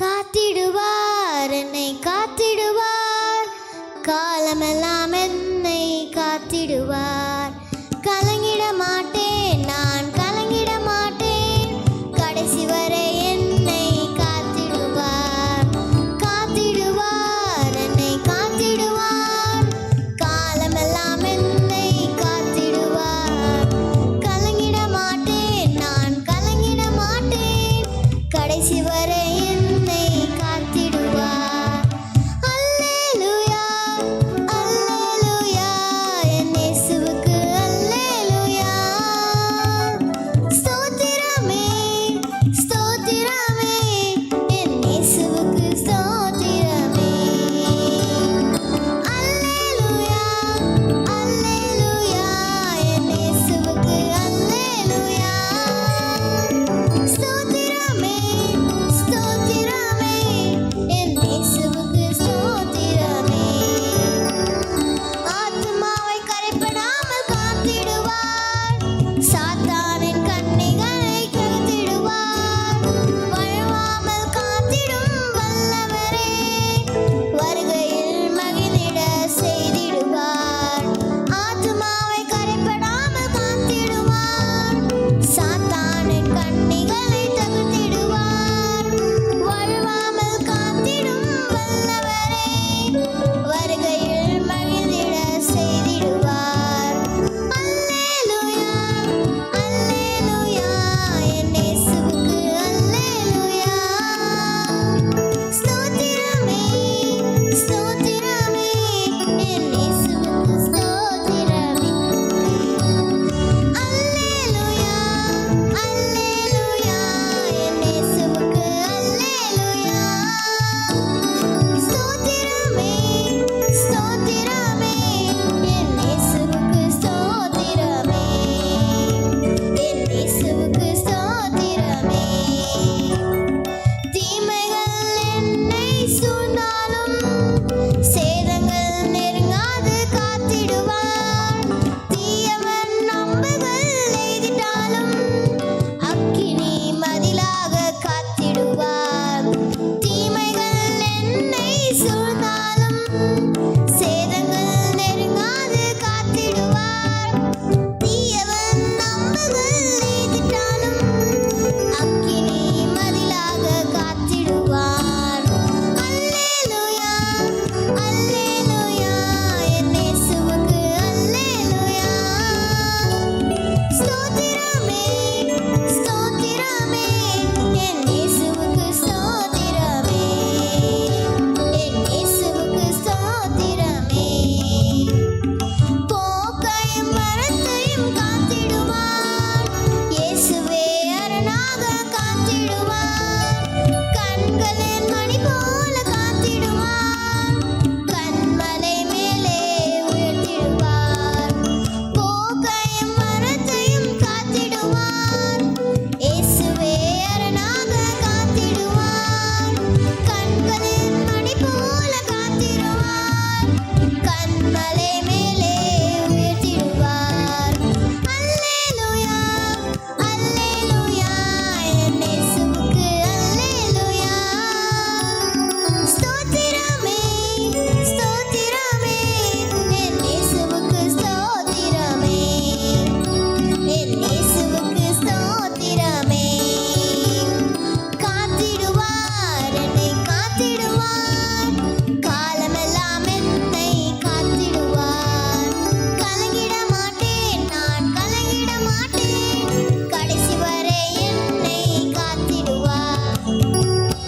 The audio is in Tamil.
காத்திடுவார் என்னை காத்திடுவார். காலமெல்லாம் என்னை காத்திடுவார்.